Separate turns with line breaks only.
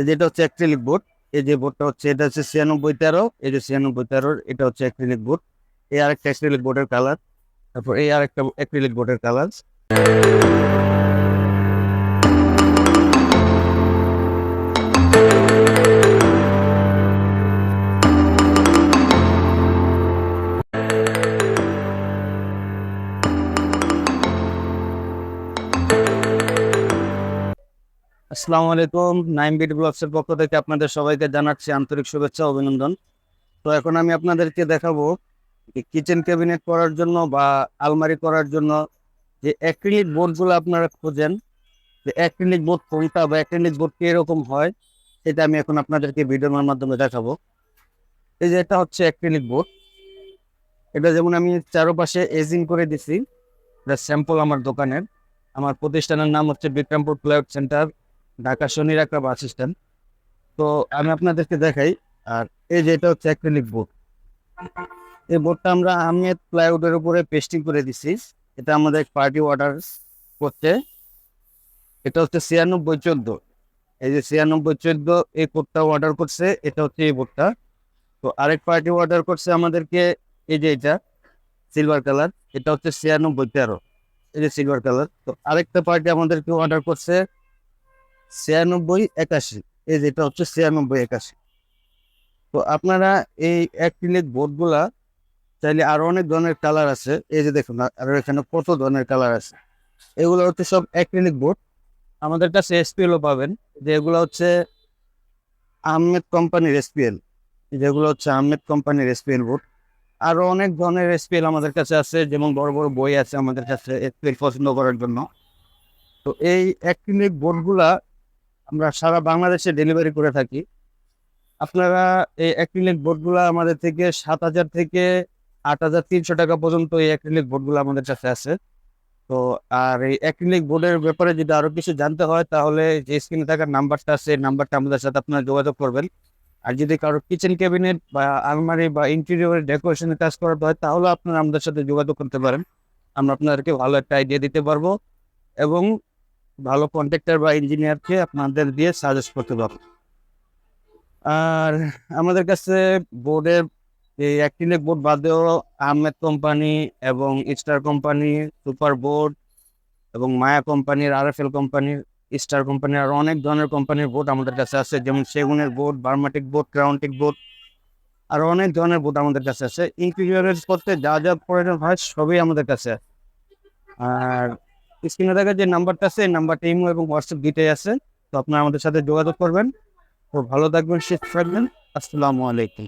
এই যেটা হচ্ছে অ্যাক্রিলিক বোর্ড এই যে বোর্ডটা হচ্ছে, এটা হচ্ছে ছিয়ানব্বই তেরো, এই যে ছিয়ানব্বই তেরোর, এটা হচ্ছে অ্যাক্রিলিক বোর্ড এই আরেকটা অ্যাক্রিলিক বোর্ডের কালার তারপর এই আরেকটা অ্যাক্রিলিক বোর্ডের কালার আসসালামু আলাইকুম, নাইম বিট ব্লগসের পক্ষ থেকে আপনাদের সবাইকে জানাচ্ছি আন্তরিক শুভেচ্ছা, অভিনন্দন। তো এখন আমি আপনাদেরকে দেখাবো কিচেন ক্যাবিনেট করার জন্য বা আলমারি করার জন্য যে অ্যাক্রিলিক বোর্ডগুলো আপনারা খোঁজেন, যে অ্যাক্রিলিক বোর্ড কোনটা বা অ্যাক্রিলিক বোর্ড কীরকম হয়, সেটা আমি এখন আপনাদেরকে ভিডিওর মাধ্যমে দেখাবো। এই যে এটা হচ্ছে অ্যাক্রিলিক বোর্ড এটা যেমন আমি চারপাশে এজিং করে দিছি, এটা স্যাম্পল আমার দোকানের। আমার প্রতিষ্ঠানের নাম হচ্ছে বিক্রমপুর প্লাইউড সেন্টার ঢাকা শনির একটা বাস স্ট্যান্ড। তো আমি আপনাদেরকে দেখাই, আর এই যে এটা হচ্ছে অ্যাক্রিলিক বোর্ড। এই বোর্ডটা আমরা আহমেদ প্লাইউডের উপরে পেস্টিং করে দিছি। এটা আমাদের পার্টি অর্ডার করছে। এটা হচ্ছে ছিয়ানব্বই চোদ্দ। এই যে ছিয়ানব্বই চোদ্দ, এই কোডটা অর্ডার করছে, এটা হচ্ছে এই বোর্ডটা। তো আরেক পার্টি অর্ডার করছে আমাদেরকে, এই যে এটা সিলভার কালার এটা হচ্ছে ছিয়ানব্বই তেরো। এই যে সিলভার কালার তো আরেকটা পার্টি আমাদেরকে অর্ডার করছে ছিয়ানব্বই, একাশি। এই যেটা হচ্ছে ছিয়ানব্বই, একাশি। তো আপনারা এই অ্যাক্রিলিক বোর্ডগুলা চাইলে আরও অনেক ধরনের কালার আছে। এই যে দেখুন, আরও এখানে কত ধরনের কালার আছে। এগুলো হচ্ছে সব অ্যাক্রিলিক বোর্ড আমাদের কাছে এসপিএলও পাবেন যে এগুলো হচ্ছে আহমেদ কোম্পানির এসপিএল যেগুলো হচ্ছে আহমেদ কোম্পানির এসপিএল বোর্ড আরও অনেক ধরনের এসপিএল আমাদের কাছে আছে, যেমন বড় বড় বই আছে আমাদের কাছে এসপিএল পছন্দ করার জন্য। তো এই অ্যাক্রিলিক বোর্ডগুলা আমরা সারা বাংলাদেশে ডেলিভারি করে থাকি। আপনারা এই অ্যাক্রিলিক বোর্ডগুলো আমাদের থেকে সাত হাজার থেকে আট হাজার তিনশো টাকা পর্যন্ত এই অ্যাক্রিলিক বোর্ডগুলো আমাদের কাছে আছে। তো আর এই অ্যাক্রিলিক বোর্ডের ব্যাপারে যদি আরও কিছু জানতে হয়, তাহলে যে স্ক্রিনে থাকার নাম্বারটা আছে, এই নাম্বারটা আমাদের সাথে আপনারা যোগাযোগ করবেন। আর যদি কারও কিচেন ক্যাবিনেট বা আলমারি বা ইন্টেরিয়র ডেকোরেশনের কাজ করাতে হয়, তাহলে আপনারা আমাদের সাথে যোগাযোগ করতে পারেন। আমরা আপনাদেরকে ভালো একটা আইডিয়া দিতে পারব। এবং ভালো কন্ট্রাক্টর বা ইঞ্জিনিয়ারকে আপনাদের দিয়ে সাজেস্ট করতে পারব। আর আমাদের কাছে বোর্ডের এই অ্যাক্রিলিক বোর্ড বাদেও আহমেদ কোম্পানি এবং স্টার কোম্পানি সুপার বোর্ড এবং মায়া কোম্পানির আর এফ এল কোম্পানির স্টার কোম্পানির আর অনেক ধরনের কোম্পানির বোর্ড আমাদের কাছে আছে। যেমন সেগুনের বোর্ড বার্মাটিক বোর্ড ক্রাউন্টিক বোর্ড আর অনেক ধরনের বোর্ড আমাদের কাছে আছে। ইন্টেরিয়রের করতে যা যা প্রয়োজন হয় সবই আমাদের কাছে। আর স্ক্রিনে দেখা যে নাম্বারটা আছে, এই নাম্বারটা ইমো এবং হোয়াটসঅ্যাপ দুইটাই আছে। তো আপনারা আমাদের সাথে যোগাযোগ করবেন। তো ভালো থাকবেন, সুস্থ থাকবেন। আসসালামু আলাইকুম।